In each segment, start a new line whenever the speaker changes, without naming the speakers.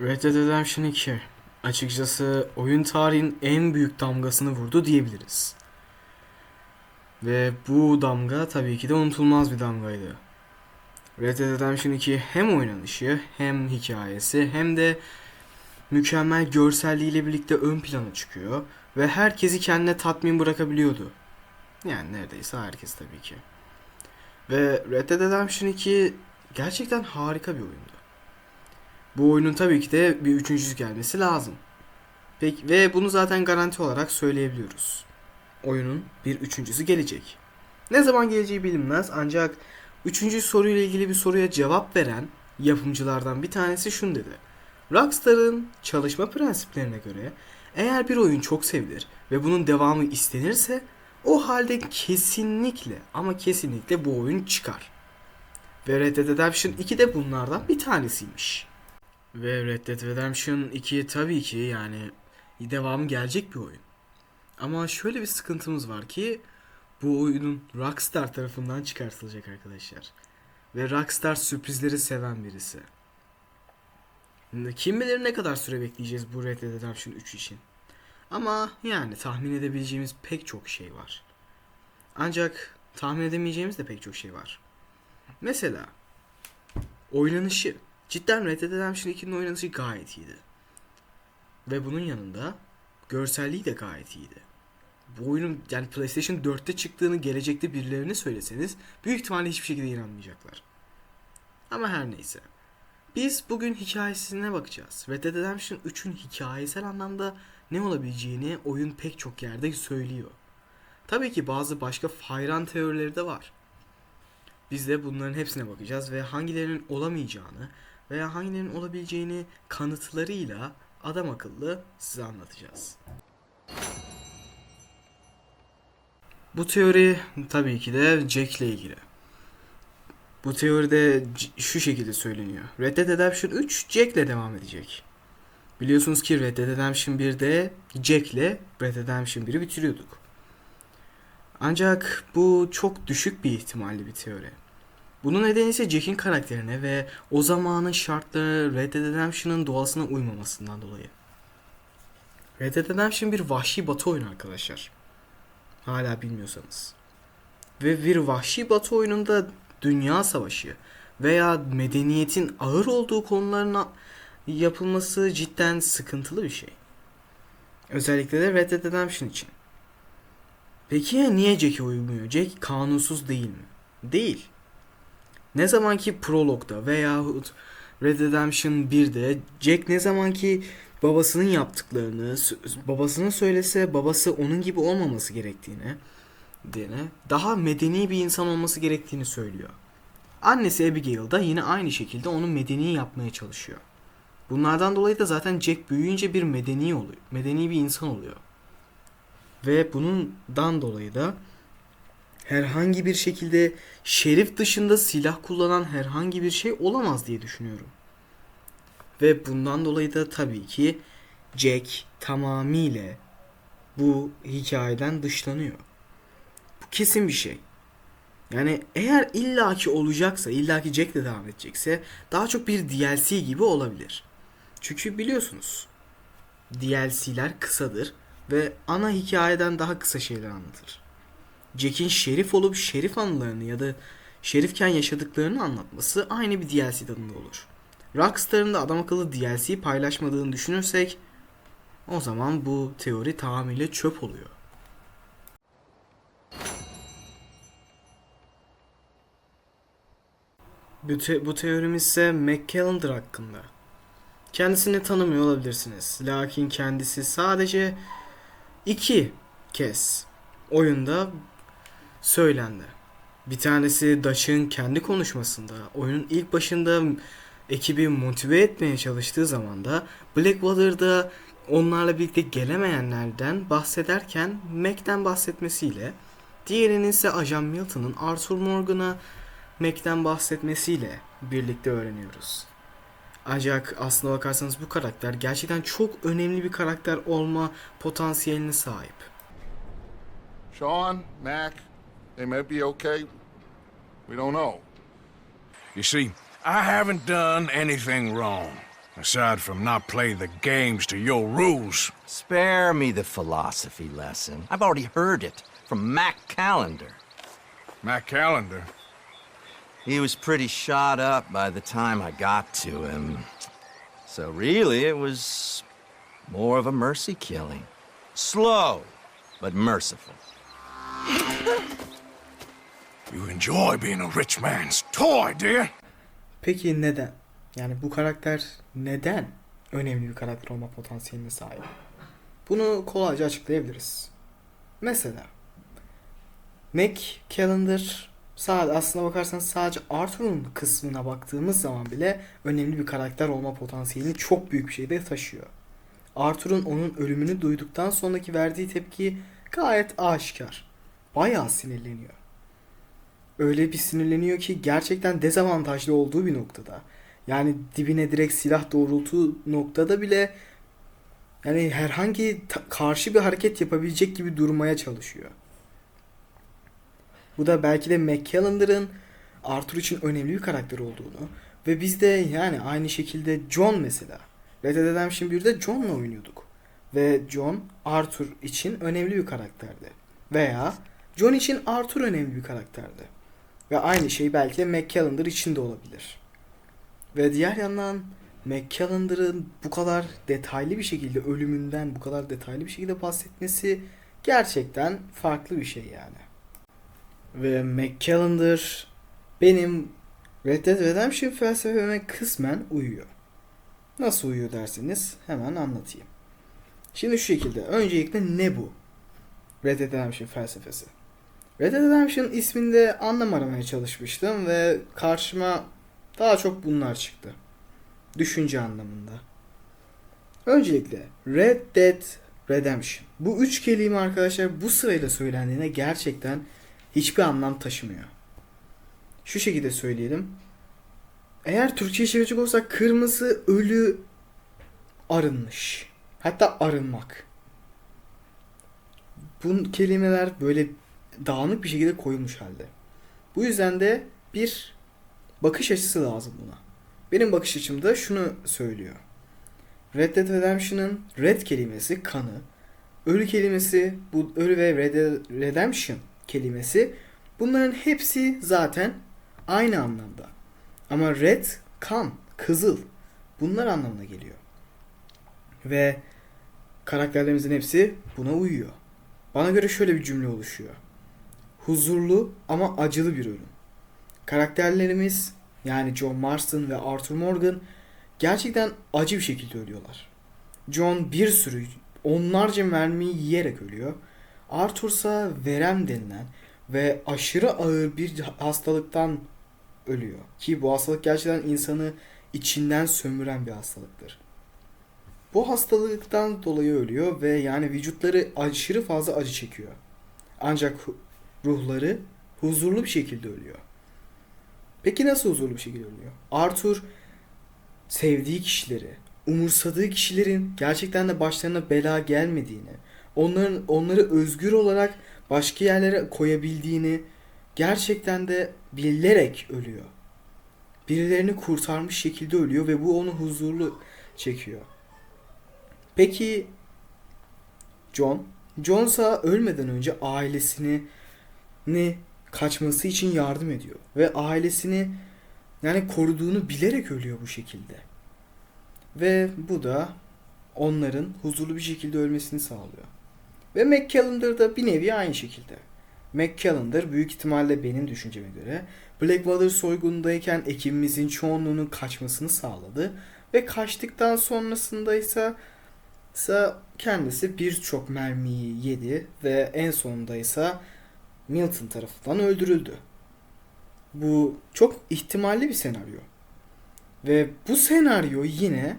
Red Dead Redemption 2 açıkçası oyun tarihin en büyük damgasını vurdu diyebiliriz. Ve bu damga tabii ki de unutulmaz bir damgaydı. Red Dead Redemption 2 hem oynanışı hem hikayesi hem de mükemmel görselliğiyle birlikte ön plana çıkıyor ve herkesi kendine tatmin bırakabiliyordu. Yani neredeyse herkes tabii ki. Ve Red Dead Redemption 2 gerçekten harika bir oyundu. Bu oyunun tabii ki de bir üçüncüsü gelmesi lazım. Peki, ve bunu zaten garanti olarak söyleyebiliyoruz. Oyunun bir üçüncüsü gelecek. Ne zaman geleceği bilinmez ancak üçüncü soruyla ilgili bir soruya cevap veren yapımcılardan bir tanesi şunu dedi. Rockstar'ın çalışma prensiplerine göre eğer bir oyun çok sevilir ve bunun devamı istenirse o halde kesinlikle ama kesinlikle bu oyun çıkar. Ve Red Dead Redemption 2 de bunlardan bir tanesiymiş. Ve Red Dead Redemption 2 tabii ki yani devamı gelecek bir oyun. Ama şöyle bir sıkıntımız var ki bu oyunun Rockstar tarafından çıkartılacak arkadaşlar. Ve Rockstar sürprizleri seven birisi. Kim bilir ne kadar süre bekleyeceğiz bu Red Dead Redemption 3 için. Ama yani tahmin edebileceğimiz pek çok şey var. Ancak tahmin edemeyeceğimiz de pek çok şey var. Mesela oynanışı. Cidden Red Dead Redemption 2'nin oynanışı gayet iyiydi. Ve bunun yanında görselliği de gayet iyiydi. Bu oyunun yani PlayStation 4'te çıktığını gelecekte birilerine söyleseniz büyük ihtimalle hiçbir şekilde inanmayacaklar. Ama her neyse. Biz bugün hikayesine bakacağız. Red Dead Redemption 3'ün hikayesel anlamda ne olabileceğini oyun pek çok yerde söylüyor. Tabii ki bazı başka hayran teorileri de var. Biz de bunların hepsine bakacağız ve hangilerinin olamayacağını veya hangilerinin olabileceğini kanıtlarıyla adam akıllı size anlatacağız. Bu teori tabii ki de Jack ile ilgili. Bu teoride şu şekilde söyleniyor. Red Dead Redemption 3 Jack ile devam edecek. Biliyorsunuz ki Red Dead Redemption 1'de Jack ile Red Dead Redemption 1'i bitiriyorduk. Ancak bu çok düşük bir ihtimalli bir teori. Bunun nedeni ise Jack'in karakterine ve o zamanın şartları Red Dead Redemption'ın doğasına uymamasından dolayı. Red Dead Redemption bir vahşi batı oyunu arkadaşlar. Hala bilmiyorsanız. Ve bir vahşi batı oyununda dünya savaşı veya medeniyetin ağır olduğu konularına yapılması cidden sıkıntılı bir şey. Özellikle de Red Dead Redemption için. Peki ya niye Jack'e uymuyor? Jack kanunsuz değil mi? Değil. Ne zamanki prologda veyahut Red Redemption 1'de Jack ne zamanki babasının yaptıklarını babasının söylese babası onun gibi olmaması gerektiğini dene daha medeni bir insan olması gerektiğini söylüyor. Annesi Abigail da yine aynı şekilde onu medeni yapmaya çalışıyor. Bunlardan dolayı da zaten Jack büyüyünce bir medeni oluyor. Medeni bir insan oluyor. Ve bundan dolayı da herhangi bir şekilde şerif dışında silah kullanan herhangi bir şey olamaz diye düşünüyorum. Ve bundan dolayı da tabii ki Jack tamamıyla bu hikayeden dışlanıyor. Bu kesin bir şey. Yani eğer illaki olacaksa, illaki Jack de devam edecekse daha çok bir DLC gibi olabilir. Çünkü biliyorsunuz DLC'ler kısadır ve ana hikayeden daha kısa şeyler anlatır. Jack'in şerif olup şerif anılarını ya da şerifken yaşadıklarını anlatması aynı bir DLC tadında olur. Rockstar'ın da adam akıllı DLC paylaşmadığını düşünürsek o zaman bu teori tamamıyla çöp oluyor. Bu, te- bu teorimiz ise McCallender hakkında. Kendisini tanımıyor olabilirsiniz. Lakin kendisi sadece iki kez oyunda söylendi. Bir tanesi Dash'ın kendi konuşmasında, oyunun ilk başında ekibi motive etmeye çalıştığı zaman da Blackwater'da onlarla birlikte gelemeyenlerden bahsederken Mac'ten bahsetmesiyle diğerinin ise Ajan Milton'ın Arthur Morgan'a Mac'ten bahsetmesiyle birlikte öğreniyoruz. Ancak aslına bakarsanız bu karakter gerçekten çok önemli bir karakter olma potansiyeline sahip.
Sean, Mac, they may be okay. We don't know.
You see, I haven't done anything wrong. Aside from not playing the games to your rules.
Spare me the philosophy lesson. I've already heard it from Mac Callender.
Mac Callender.
He was pretty shot up by the time I got to him. So really, it was more of a mercy killing. Slow, but merciful.
You enjoy being a rich man's toy, you?
Peki neden? Yani bu karakter neden önemli bir karakter olma potansiyeline sahip? Bunu kolayca açıklayabiliriz. Mesela Mac Calendar sadece aslına bakarsan sadece Arthur'un kısmına baktığımız zaman bile önemli bir karakter olma potansiyelini çok büyük bir şeyde taşıyor. Arthur'un onun ölümünü duyduktan sonraki verdiği tepki gayet aşikar. Bayağı sinirleniyor. Öyle bir sinirleniyor ki gerçekten dezavantajlı olduğu bir noktada. Yani dibine direkt silah doğrultuğu noktada bile yani herhangi karşı bir hareket yapabilecek gibi durmaya çalışıyor. Bu da belki de McCallander'ın Arthur için önemli bir karakter olduğunu ve biz de yani aynı şekilde John mesela. Red Dead Redemption 1'de John'la oynuyorduk. Ve John Arthur için önemli bir karakterdi. Veya John için Arthur önemli bir karakterdi. Ve aynı şey belki de McCallender için de olabilir. Ve diğer yandan McCallender'ın bu kadar detaylı bir şekilde ölümünden bu kadar detaylı bir şekilde bahsetmesi gerçekten farklı bir şey yani. Ve McCallender benim Red Dead Redemption felsefeme kısmen uyuyor. Nasıl uyuyor derseniz hemen anlatayım. Şimdi şu şekilde. Öncelikle ne bu? Red Dead Redemption felsefesi. Red Dead Redemption isminde anlam aramaya çalışmıştım ve karşıma daha çok bunlar çıktı. Düşünce anlamında. Öncelikle Red Dead Redemption. Bu üç kelime arkadaşlar bu sırayla söylendiğine gerçekten hiçbir anlam taşımıyor. Şu şekilde söyleyelim. Eğer Türkçe'ye çevirecek olsak kırmızı ölü arınmış. Hatta arınmak. Bu kelimeler böyle dağınık bir şekilde koyulmuş halde. Bu yüzden de bir bakış açısı lazım buna. Benim bakış açımda şunu söylüyor. Red Dead Redemption'ın red kelimesi kanı, ölü kelimesi, bu ölü ve Red Dead Redemption kelimesi bunların hepsi zaten aynı anlamda. Ama red kan, kızıl bunlar anlamına geliyor. Ve karakterlerimizin hepsi buna uyuyor. Bana göre şöyle bir cümle oluşuyor. Huzurlu ama acılı bir ölüm. Karakterlerimiz yani John Marston ve Arthur Morgan gerçekten acı bir şekilde ölüyorlar. John bir sürü onlarca mermiyi yiyerek ölüyor. Arthur ise verem denilen ve aşırı ağır bir hastalıktan ölüyor. Ki bu hastalık gerçekten insanı içinden sömüren bir hastalıktır. Bu hastalıktan dolayı ölüyor ve yani vücutları aşırı fazla acı çekiyor. Ancak ruhları huzurlu bir şekilde ölüyor. Peki nasıl huzurlu bir şekilde ölüyor? Arthur sevdiği kişileri, umursadığı kişilerin gerçekten de başlarına bela gelmediğini, onların onları özgür olarak başka yerlere koyabildiğini gerçekten de bilerek ölüyor. Birilerini kurtarmış şekilde ölüyor ve bu onu huzurlu çekiyor. Peki John? John ise ölmeden önce ailesini ni kaçması için yardım ediyor ve ailesini yani koruduğunu bilerek ölüyor bu şekilde. Ve bu da onların huzurlu bir şekilde ölmesini sağlıyor. Ve McCallender da bir nevi aynı şekilde. McCallender büyük ihtimalle benim düşünceme göre Blackwater soygunundayken ekibimizin çoğunluğunun kaçmasını sağladı ve kaçtıktan sonrasında ise kendisi birçok mermiyi yedi ve en sonunda ise Milton tarafından öldürüldü. Bu çok ihtimalli bir senaryo. Ve bu senaryo yine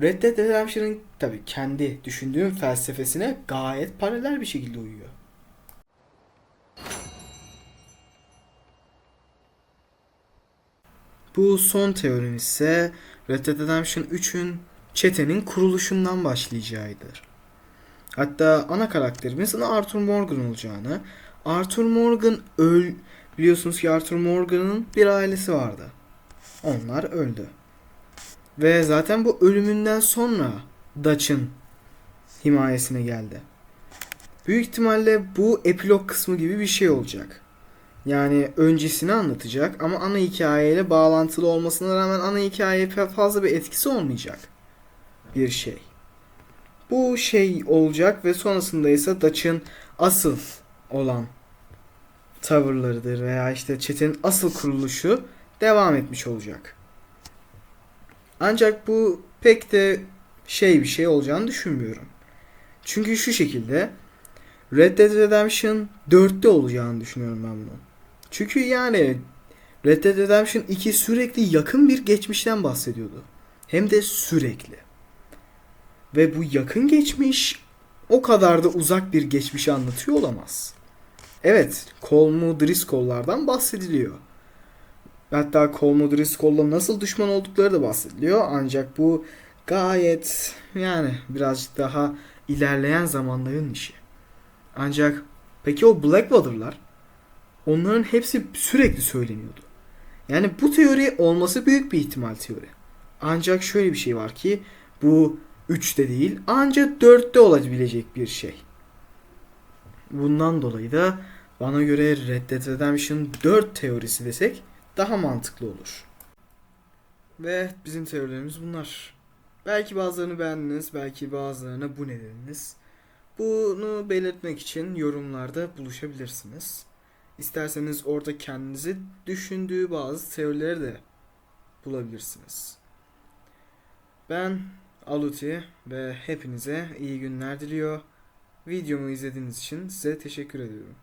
Red Dead Redemption'ın tabii kendi düşündüğüm felsefesine gayet paralel bir şekilde uyuyor. Bu son teorim ise Red Dead Redemption 3'ün çetenin kuruluşundan başlayacağıdır. Hatta ana karakterimizin Arthur Morgan olacağını, Arthur Morgan öl biliyorsunuz ki Arthur Morgan'ın bir ailesi vardı. Onlar öldü. Ve zaten bu ölümünden sonra Dutch'ın himayesine geldi. Büyük ihtimalle bu epilog kısmı gibi bir şey olacak. Yani öncesini anlatacak ama ana hikayeyle bağlantılı olmasına rağmen ana hikayeye fazla bir etkisi olmayacak bir şey. Bu şey olacak ve sonrasında ise Dutch'ın asıl olan tavırlarıdır veya işte çetenin asıl kuruluşu devam etmiş olacak. Ancak bu pek de şey bir şey olacağını düşünmüyorum. Çünkü şu şekilde Red Dead Redemption 4'te olacağını düşünüyorum ben bunu. Çünkü yani Red Dead Redemption 2 sürekli yakın bir geçmişten bahsediyordu. Hem de sürekli. Ve bu yakın geçmiş o kadar da uzak bir geçmişi anlatıyor olamaz. Evet, Colm Driscoll'lardan bahsediliyor. Hatta Colm Driscoll'la nasıl düşman oldukları da bahsediliyor. Ancak bu gayet yani birazcık daha ilerleyen zamanların işi. Ancak peki o Blackwater'lar? Onların hepsi sürekli söyleniyordu. Yani bu teori olması büyük bir ihtimal teori. Ancak şöyle bir şey var ki bu 3'te değil ancak 4'te olabilecek bir şey. Bundan dolayı da bana göre Red Dead Redemption 4 teorisi desek daha mantıklı olur. Ve bizim teorilerimiz bunlar. Belki bazılarını beğendiniz, belki bazılarına bu ne. Bunu belirtmek için yorumlarda buluşabilirsiniz. İsterseniz orada kendinizi düşündüğü bazı teorileri de bulabilirsiniz. Ben Aluti ve hepinize iyi günler diliyor. Videomu izlediğiniz için size teşekkür ediyorum.